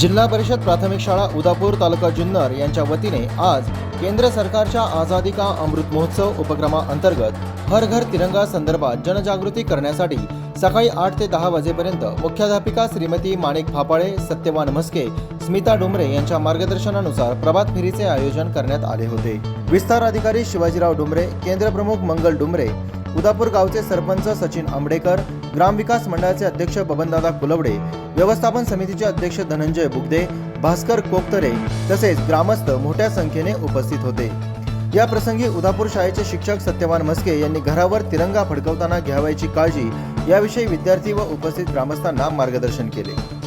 जिल्हा परिषद प्राथमिक शाळा उदापूर तालुका जुन्नर यांच्या वतीने आज केंद्र सरकारच्या आझादी का अमृत महोत्सव उपक्रमाअंतर्गत हर घर तिरंगा संदर्भात जनजागृती करण्यासाठी सकाळी आठ ते दहा वाजेपर्यंत मुख्याध्यापिका श्रीमती माणिक फापाळे सत्यवान म्हस्के स्मिता डुमरे यांच्या मार्गदर्शनानुसार प्रभात फेरीचे आयोजन करण्यात आले होते. विस्तार अधिकारी शिवाजीराव डुमरे केंद्रप्रमुख मंगल डुमरे उदापूर गावचे सरपंच सचिन आंबडेकर ग्रामविकास मंडळाचे अध्यक्ष बबनदादा कुलवडे व्यवस्थापन समितीचे अध्यक्ष धनंजय बुगदे भास्कर कोकतरे तसेच ग्रामस्थ मोठ्या संख्येने उपस्थित होते. या प्रसंगी उदापूर शाळेचे शिक्षक सत्यवान म्हस्के यांनी घरावर तिरंगा फडकवताना घ्यावयाची काळजी याविषयी विद्यार्थी व उपस्थित ग्रामस्थांना मार्गदर्शन केले.